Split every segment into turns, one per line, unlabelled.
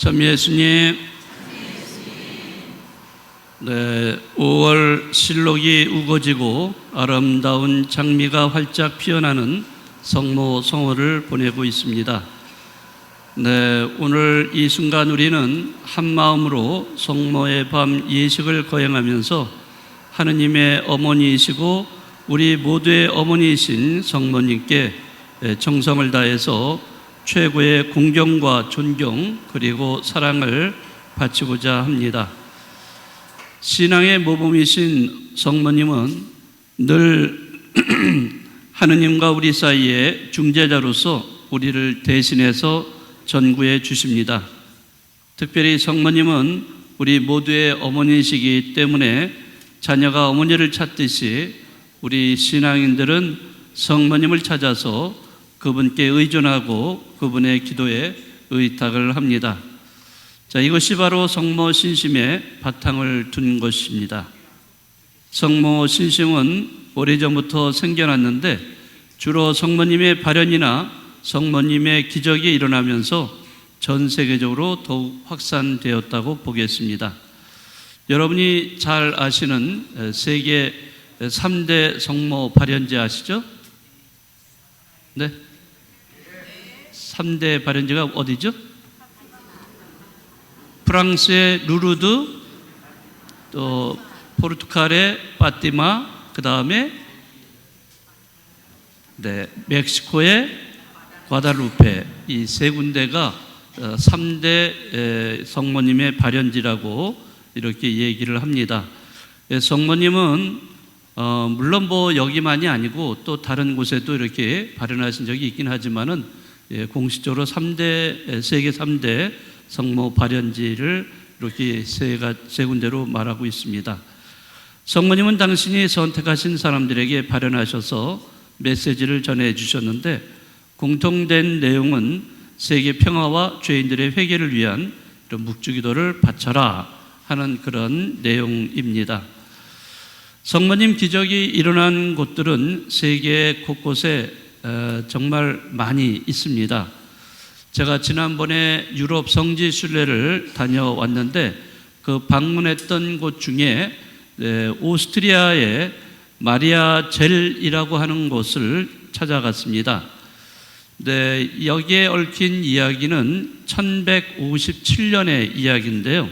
참 예수님, 네, 5월 실록이 우거지고 아름다운 장미가 활짝 피어나는 성모 성호를 보내고 있습니다. 네, 오늘 이 순간 우리는 한 마음으로 성모의 밤 예식을 거행하면서 하느님의 어머니이시고 우리 모두의 어머니이신 성모님께 정성을 다해서 최고의 공경과 존경 그리고 사랑을 바치고자 합니다. 신앙의 모범이신 성모님은 늘 하느님과 우리 사이에 중재자로서 우리를 대신해서 전구해 주십니다. 특별히 성모님은 우리 모두의 어머니이시기 때문에 자녀가 어머니를 찾듯이 우리 신앙인들은 성모님을 찾아서 그분께 의존하고 그분의 기도에 의탁을 합니다. 자, 이것이 바로 성모 신심의 바탕을 둔 것입니다. 성모 신심은 오래전부터 생겨났는데 주로 성모님의 발현이나 성모님의 기적이 일어나면서 전 세계적으로 더욱 확산되었다고 보겠습니다. 여러분이 잘 아시는 세계 3대 성모 발현제 아시죠? 네. 3대 발현제가 어디죠? 프랑스의 루르드, 또 포르투갈의 파티마, 그 다음에 네, 멕시코의 과다루페 이 세 군데가 3대 성모님의 발현지라고 이렇게 얘기를 합니다. 성모님은 어, 물론 뭐 여기만이 아니고 또 다른 곳에도 이렇게 발현하신 적이 있긴 하지만은 예, 공식적으로 3대 세계 3대 성모 발현지를 이렇게 세가 세 군데로 말하고 있습니다. 성모님은 당신이 선택하신 사람들에게 발현하셔서 메시지를 전해 주셨는데 공통된 내용은 세계 평화와 죄인들의 회개를 위한 묵주기도를 바쳐라 하는 그런 내용입니다. 성모님 기적이 일어난 곳들은 세계 곳곳에 어, 정말 많이 있습니다. 제가 지난번에 유럽 성지 순례를 다녀왔는데 그 방문했던 곳 중에 네, 오스트리아의 마리아 젤이라고 하는 곳을 찾아갔습니다. 네, 여기에 얽힌 이야기는 1157년의 이야기인데요.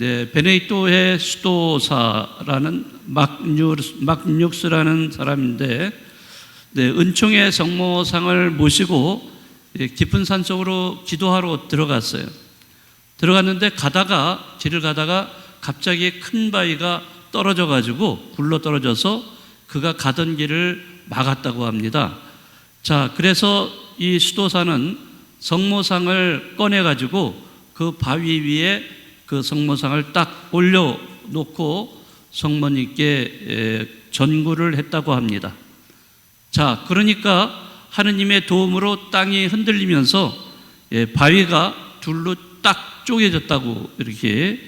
네, 베네토의 수도사라는 막뉴스, 막뉴스 라는 사람인데 네, 은총의 성모상을 모시고 깊은 산 속으로 기도하러 들어갔어요. 들어갔는데 가다가 길을 가다가 갑자기 큰 바위가 떨어져 가지고 굴러 떨어져서 그가 가던 길을 막았다고 합니다. 자, 그래서 이 수도사는 성모상을 꺼내 가지고 그 바위 위에 그 성모상을 딱 올려 놓고 성모님께 전구를 했다고 합니다. 자, 그러니까 하느님의 도움으로 땅이 흔들리면서 바위가 둘로 딱 쪼개졌다고 이렇게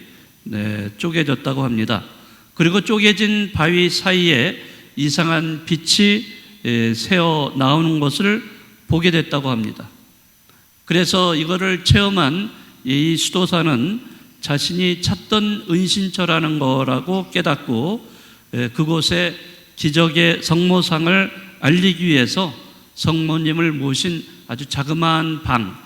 네, 쪼개졌다고 합니다. 그리고 쪼개진 바위 사이에 이상한 빛이 새어 나오는 것을 보게 됐다고 합니다. 그래서 이거를 체험한 이 수도사는 자신이 찾던 은신처라는 거라고 깨닫고 그곳에 기적의 성모상을 알리기 위해서 성모님을 모신 아주 자그마한 방,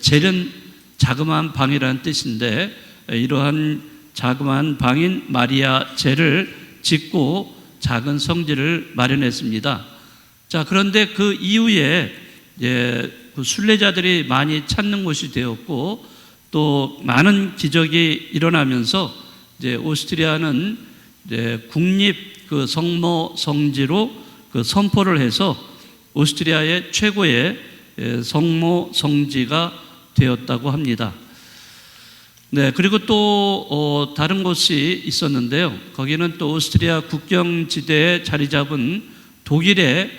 젤은 자그마한 방이라는 뜻인데 이러한 자그마한 방인 마리아 젤을 짓고 작은 성지를 마련했습니다. 자, 그런데 그 이후에 예, 그 순례자들이 많이 찾는 곳이 되었고 또 많은 기적이 일어나면서 이제 오스트리아는 이제 국립 그 성모 성지로 그 선포를 해서 오스트리아의 최고의 예, 성모 성지가 되었다고 합니다. 네, 그리고 또 어, 다른 곳이 있었는데요. 거기는 또 오스트리아 국경 지대에 자리 잡은 독일의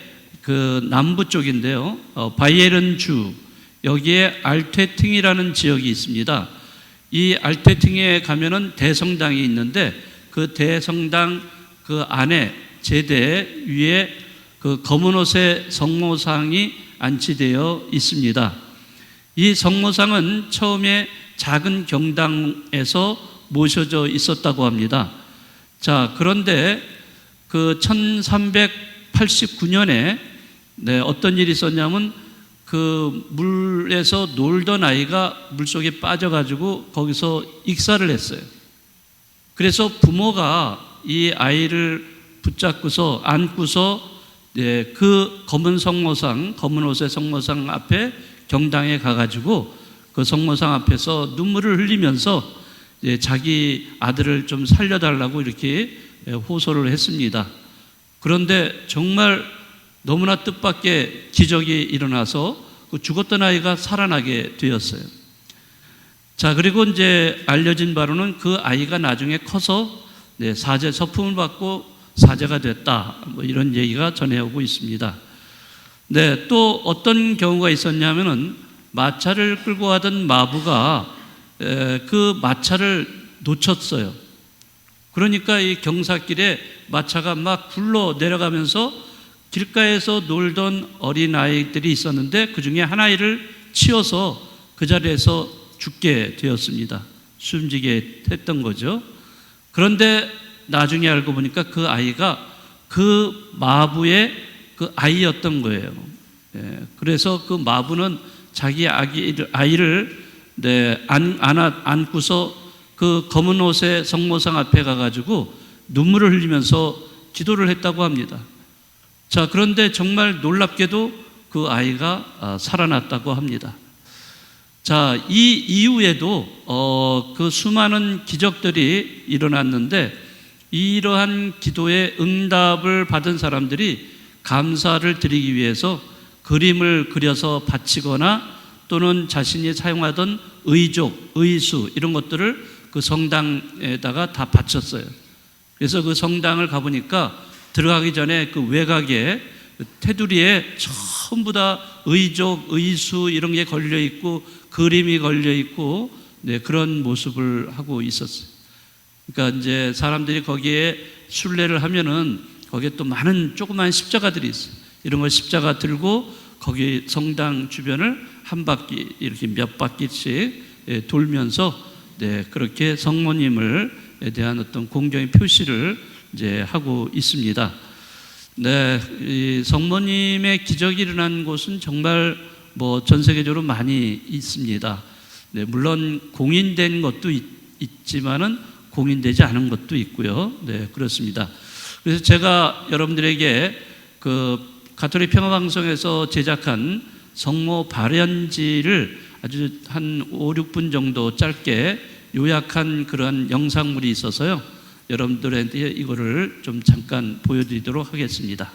그 남부 쪽인데요. 어, 바이에른 주 여기에 알테팅이라는 지역이 있습니다. 이 알테팅에 가면은 대성당이 있는데 그 대성당 그 안에 제대 위에 그 검은 옷의 성모상이 안치되어 있습니다. 이 성모상은 처음에 작은 경당에서 모셔져 있었다고 합니다. 자, 그런데 그 1389년에 네, 어떤 일이 있었냐면 그 물에서 놀던 아이가 물속에 빠져가지고 거기서 익사를 했어요. 그래서 부모가 이 아이를 붙잡고서 안고서 네, 그 검은 성모상, 검은 옷의 성모상 앞에 경당에 가가지고 그 성모상 앞에서 눈물을 흘리면서 예, 자기 아들을 좀 살려달라고 이렇게 예, 호소를 했습니다. 그런데 정말 너무나 뜻밖의 기적이 일어나서 그 죽었던 아이가 살아나게 되었어요. 자, 그리고 이제 알려진 바로는 그 아이가 나중에 커서 네, 사제 서품을 받고 사제가 됐다. 뭐 이런 얘기가 전해오고 있습니다. 네, 또 어떤 경우가 있었냐면은 마차를 끌고 가던 마부가 에, 그 마차를 놓쳤어요. 그러니까 이 경사길에 마차가 막 굴러 내려가면서 길가에서 놀던 어린 아이들이 있었는데 그 중에 한 아이를 치어서 그 자리에서 죽게 되었습니다. 숨지게 했던 거죠. 그런데 나중에 알고 보니까 그 아이가 그 마부의 그 아이였던 거예요. 예, 그래서 그 마부는 자기 아기를, 아이를 네, 안, 안아, 안고서 그 검은 옷의 성모상 앞에 가가지고 눈물을 흘리면서 기도를 했다고 합니다. 자, 그런데 정말 놀랍게도 그 아이가 아, 살아났다고 합니다. 자, 이 이후에도 어, 그 수많은 기적들이 일어났는데 이러한 기도의 응답을 받은 사람들이 감사를 드리기 위해서 그림을 그려서 바치거나 또는 자신이 사용하던 의족, 의수 이런 것들을 그 성당에다가 다 바쳤어요. 그래서 그 성당을 가보니까 들어가기 전에 그 외곽에 그 테두리에 전부 다 의족, 의수 이런 게 걸려 있고 그림이 걸려 있고 네, 그런 모습을 하고 있었어요. 그러니까 이제 사람들이 거기에 순례를 하면은 거기에 또 많은 조그만 십자가들이 있어요. 이런 걸 십자가 들고 거기 성당 주변을 한 바퀴 이렇게 몇 바퀴씩 예, 돌면서 네, 그렇게 성모님을 대한 어떤 공경의 표시를 이제 하고 있습니다. 네, 이 성모님의 기적이 일어난 곳은 정말 뭐 전 세계적으로 많이 있습니다. 네, 물론 공인된 것도 있, 있지만은 공인되지 않은 것도 있고요. 네, 그렇습니다. 그래서 제가 여러분들에게 그 가톨릭 평화방송에서 제작한 성모 발연지를 아주 한 5, 6분 정도 짧게 요약한 그런 영상물이 있어서요. 여러분들한테 이거를 좀 잠깐 보여드리도록 하겠습니다.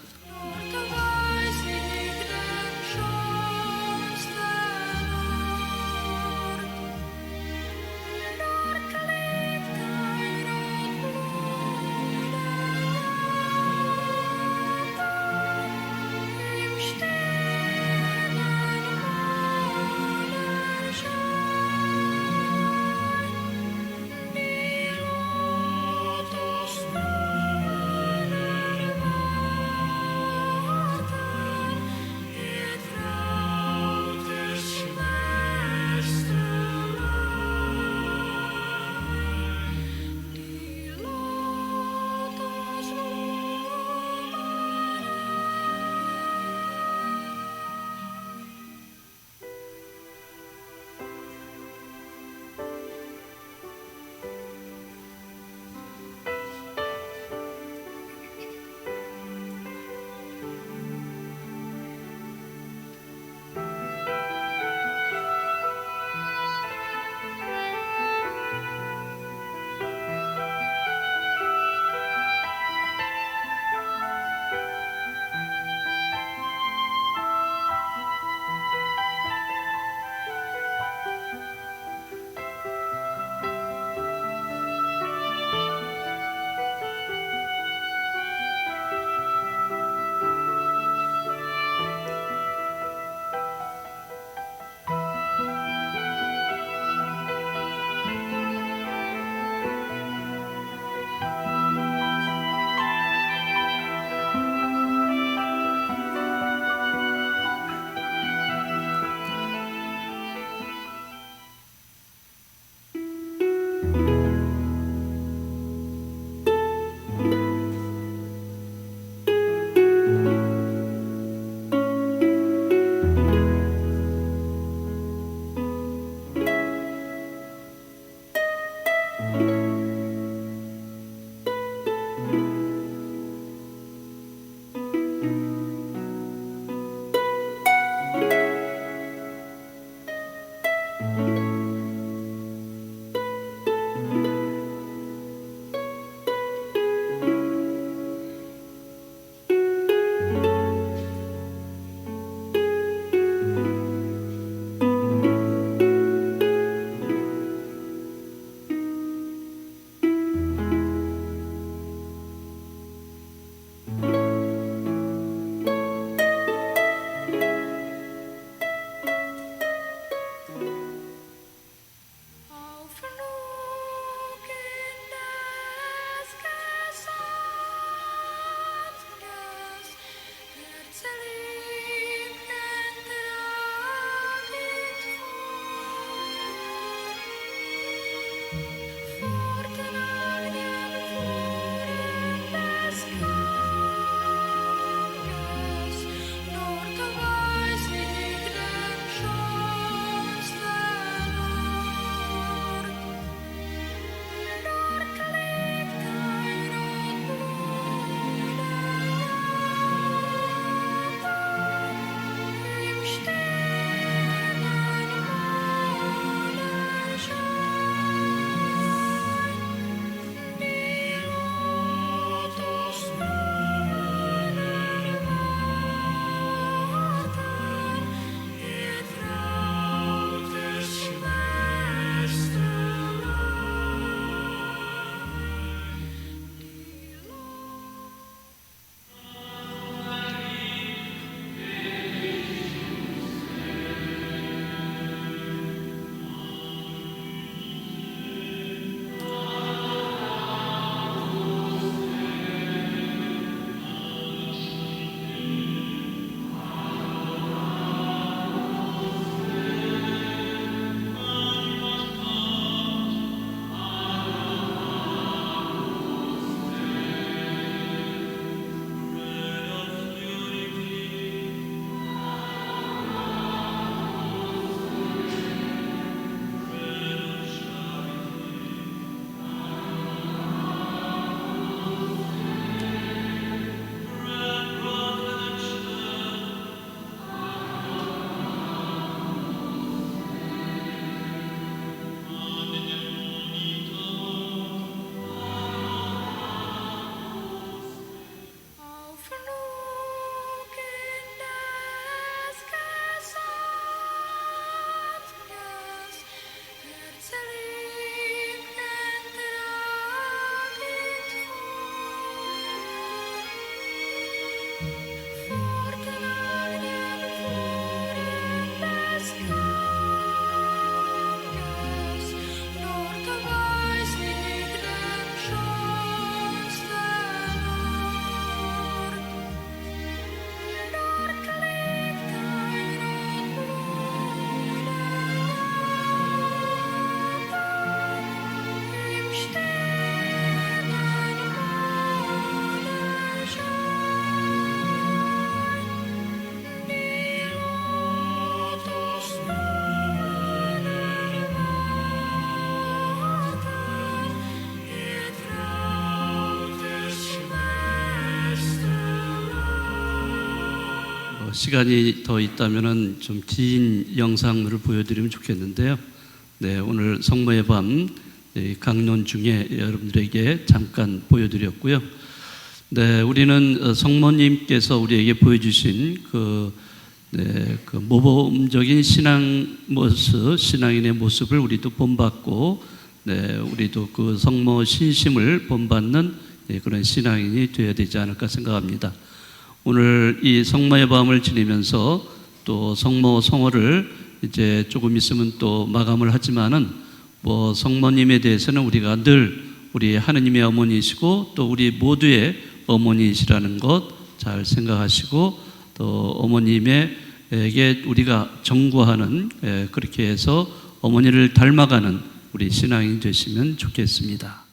시간이 더 있다면은 좀 긴 영상을 보여드리면 좋겠는데요. 네, 오늘 성모의 밤이 강론 중에 여러분들에게 잠깐 보여드렸고요. 네, 우리는 어, 성모님께서 우리에게 보여주신 그, 네, 그 모범적인 신앙 모습, 신앙인의 모습을 우리도 본받고, 네, 우리도 그 성모 신심을 본받는 네, 그런 신앙인이 되어야 되지 않을까 생각합니다. 오늘 이 성모의 밤을 지내면서 또 성모 성호를 이제 조금 있으면 또 마감을 하지만은 뭐 성모님에 대해서는 우리가 늘 우리 하느님의 어머니이시고 또 우리 모두의 어머니이시라는 것 잘 생각하시고 또 어머님에게 우리가 정구하는 에, 그렇게 해서 어머니를 닮아가는 우리 신앙이 되시면 좋겠습니다.